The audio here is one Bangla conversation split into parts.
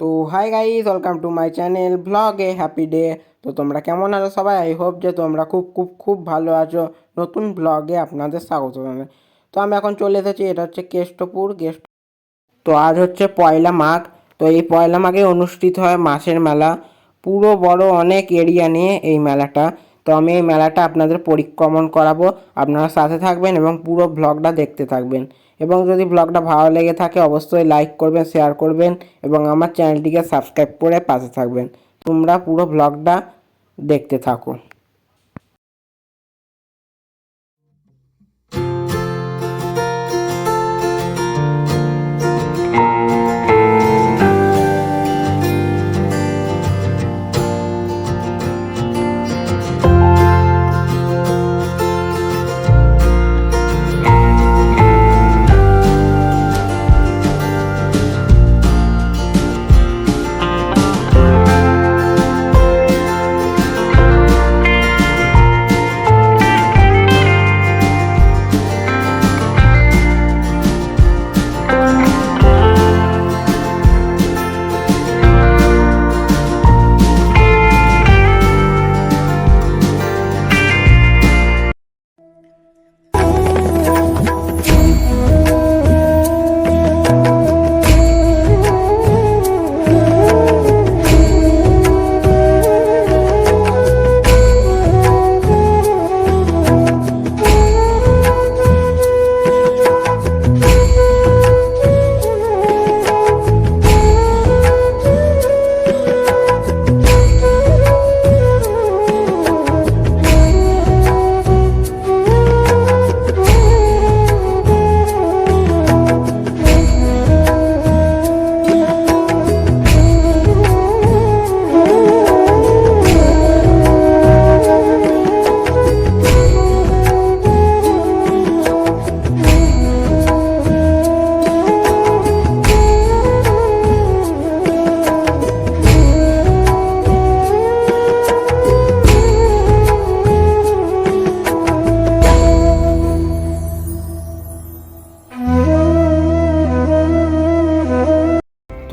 তো hi guys welcome to my channel ব্লগে হ্যাপি ডে তো তোমরা কেমন আছো সবাই? আই হোপ যে তোমরা খুব খুব খুব ভালো আছো। নতুন ব্লগে আপনাদের স্বাগত জানাই। তো আমি এখন চলে এসেছি, এটা হচ্ছে কেষ্টপুর গেস্ট তো আজ হচ্ছে পয়লা মাঘ। তো এই পয়লা মাঘে অনুষ্ঠিত হয় মাছের মেলা। পুরো বড় অনেক এরিয়া নিয়ে এই মেলাটা। তো আমি এই মেলাটা আপনাদের পরিক্রমণ করাবো। আপনারা সাথে থাকবেন এবং পুরো ব্লগটা দেখতে থাকবেন। এবং যদি ব্লগটা ভালো লেগে থাকে, অবশ্যই লাইক করবেন শেয়ার করবেন এবং আমার চ্যানেলটিকে সাবস্ক্রাইব করে পাশে থাকবেন। তোমরা পুরো ব্লগটা দেখতে থাকো।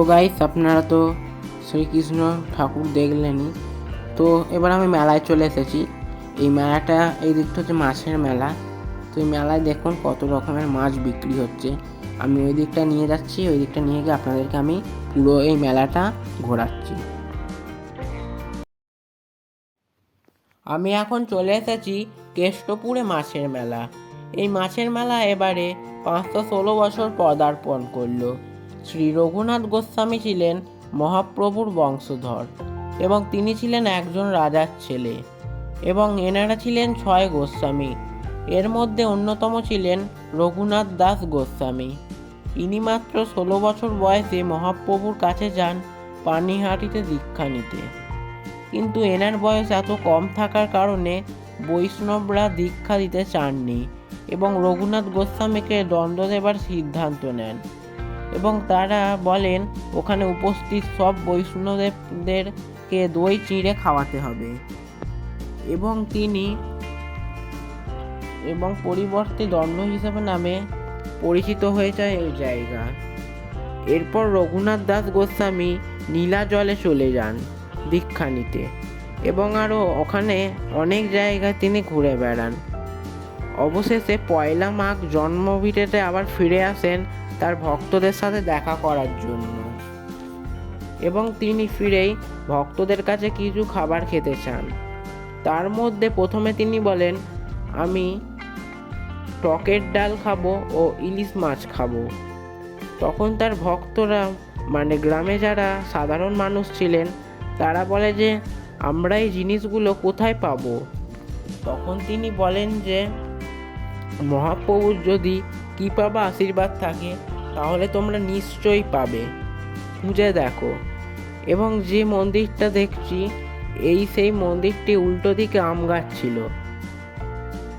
তো গাইস আপনারা তো শ্রীকৃষ্ণ ঠাকুর দেখলেনই। তো এবার আমি মেলায় চলে এসেছি। এই মেলাটা, এই দিকটা হচ্ছে মাছের মেলা। তো এই মেলায় দেখুন কত রকমের মাছ বিক্রি হচ্ছে। আমি ওই দিকটা নিয়ে যাচ্ছি, ওই দিকটা নিয়ে গিয়ে আপনাদেরকে আমি পুরো এই মেলাটা ঘোরাচ্ছি। আমি এখন চলে এসেছি কেষ্টপুরে মাছের মেলা। এই মাছের মেলা এবারে পাঁচশো ষোলো বছর পদার্পণ করল। শ্রী রঘুনাথ গোস্বামী ছিলেন মহাপ্রভুর বংশধর এবং তিনি ছিলেন একজন রাজার ছেলে এবং এনারা ছিলেন ছয় গোস্বামী। এর মধ্যে অন্যতম ছিলেন রঘুনাথ দাস গোস্বামী। ইনি মাত্র ষোলো বছর বয়সে মহাপ্রভুর কাছে যান পানিহাটিতে দীক্ষা নিতে। কিন্তু এনার বয়স এত কম থাকার কারণে বৈষ্ণবরা দীক্ষা দিতে চাননি এবং রঘুনাথ গোস্বামীকে দণ্ড দেবার সিদ্ধান্ত নেন। এবং তারা বলেন, ওখানে উপস্থিত সব বৈষ্ণবদেরকে দই চিঁড়ে খাওয়াতে হবে। এবং তিনি এবং পরিবর্তে দণ্ড হিসাবে নামে পরিচিত হয়ে যায় এই জায়গা। এরপর রঘুনাথ দাস গোস্বামী নীলা জলে চলে যান দীক্ষা নিতে এবং আরও ওখানে অনেক জায়গায় তিনি ঘুরে বেড়ান। অবশেষে পয়লা মাঘ জন্মভিটেতে আবার ফিরে আসেন তার ভক্তদের সাথে দেখা করার জন্য। এবং তিনি ফিরেই ভক্তদের কাছে কিছু খাবার খেতে চান। তার মধ্যে প্রথমে তিনি বলেন, আমি টকের ডাল খাব ও ইলিশ মাছ খাব। তখন তার ভক্তরা মানে গ্রামে যারা সাধারণ মানুষ ছিলেন, তারা বলে যে, আমরা এই জিনিসগুলো কোথায় পাব? তখন তিনি বলেন যে, মহাপ্রভুর যদি কৃপা বা আশীর্বাদ থাকে তাহলে তোমরা নিশ্চয়ই পাবে। খুঁজে দেখো। এবং যে মন্দিরটা দেখছি, এই সেই মন্দিরটি উল্টো দিকে আম গাছ ছিল।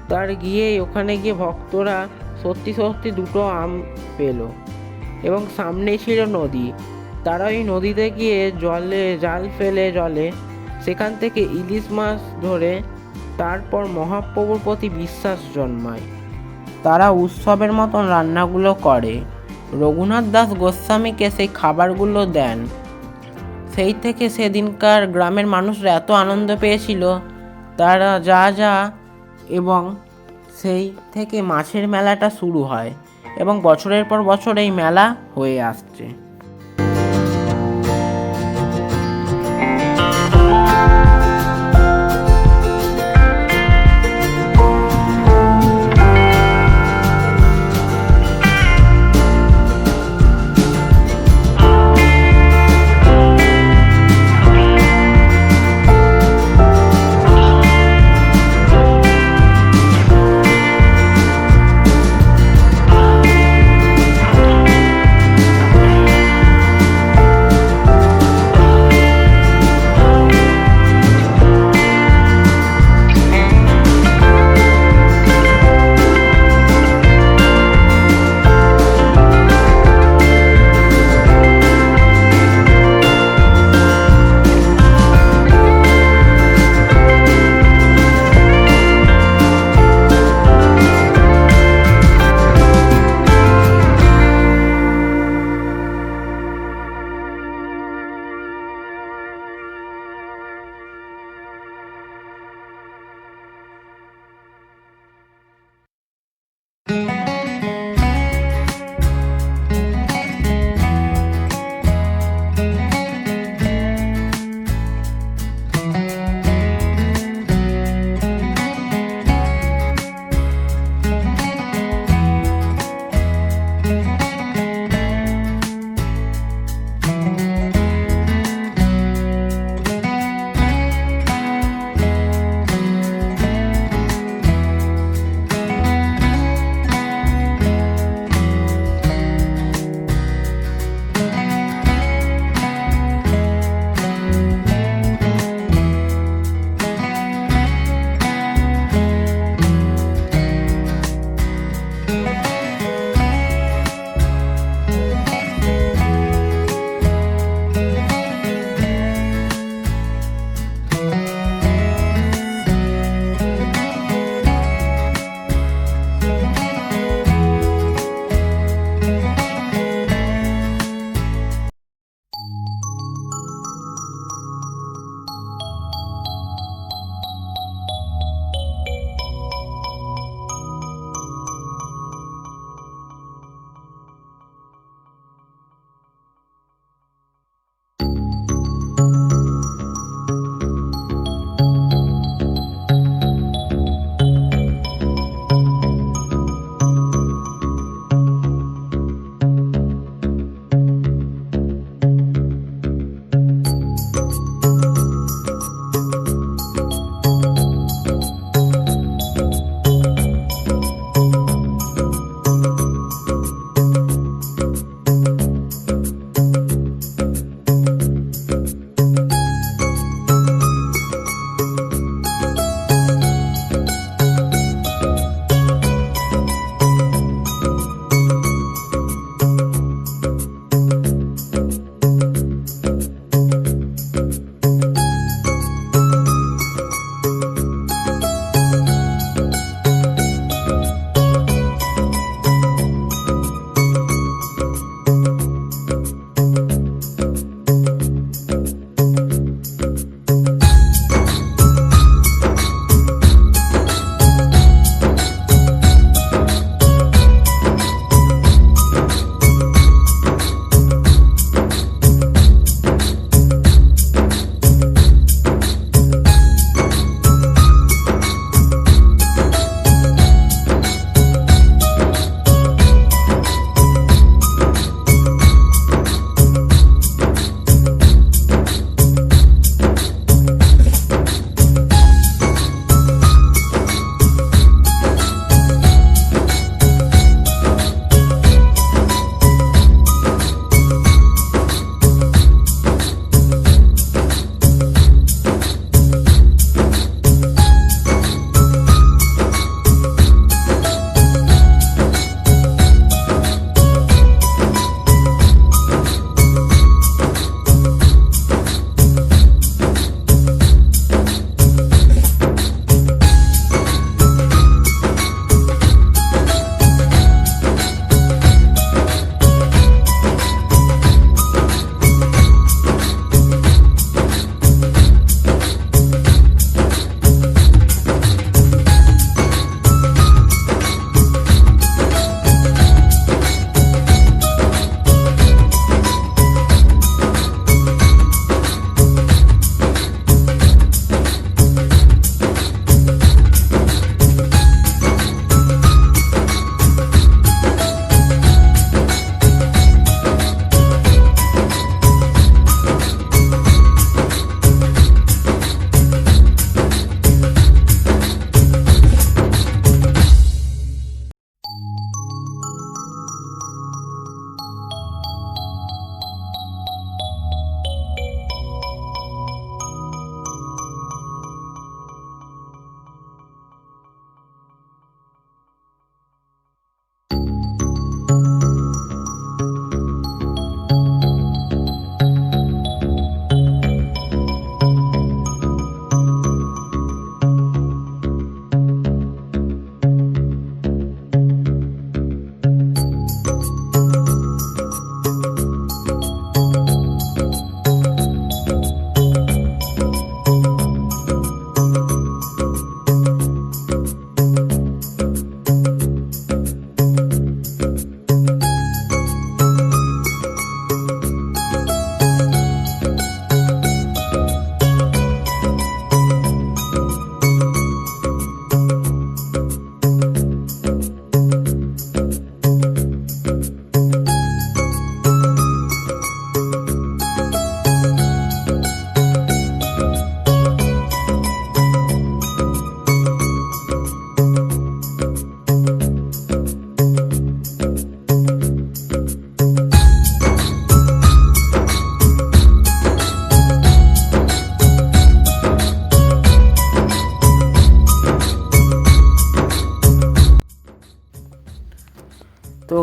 তার গিয়ে ওখানে গিয়ে ভক্তরা সত্যি সত্যি দুটো আম পেল। এবং সামনেই ছিল নদী। তারা ওই নদীতে গিয়ে জলে, জাল ফেলে জলে, সেখান থেকে ইলিশ মাছ ধরে তারপর মহাপ্রভুর প্রতি বিশ্বাস জন্মায়। তারা উৎসবের মতন রান্নাগুলো করে। রঘুনাথ দাস গোস্বামীকে সেই খাবারগুলো দেন। সেই থেকে সেদিনকার গ্রামের মানুষরা এত আনন্দ পেয়েছিল, তারা যা যা এবং সেই থেকে মাছের মেলাটা শুরু হয় এবং বছরের পর বছর এই মেলা হয়ে আসছে।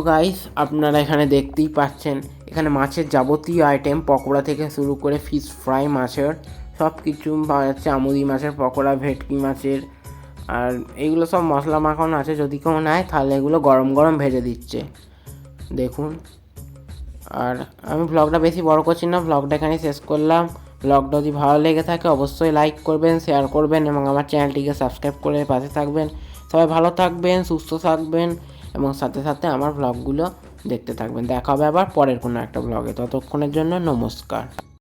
গাইস আপনারা এখানে দেখতেই পাচ্ছেন, এখানে মাছের যাবতীয় আইটেম পকোড়া থেকে শুরু করে ফিশ ফ্রাই মাছের সব কিছু পাওয়া যাচ্ছে, আমুদি মাছের, পকোড়া, ভেটকি মাছের, আর এইগুলো সব মশলা মাখানো আছে, যদি কেউ নেয়, তাহলে এগুলো গরম গরম ভেজে দিচ্ছে। দেখুন। আর আমি ব্লগটা বেশি বড় করছি না ব্লগটা এখানে শেষ করলাম। ব্লগটা যদি ভালো লেগে থাকে, অবশ্যই লাইক করবেন শেয়ার করবেন, এবং আমার চ্যানেলটিকে সাবস্ক্রাইব করে পাশে থাকবেন। সবাই ভালো থাকবেন, সুস্থ থাকবেন। এবং সাথে সাথে আমার ব্লগগুলো দেখতে থাকবেন। দেখা হবে আবার পরের কোনো একটা ব্লগে ততক্ষণের জন্য নমস্কার।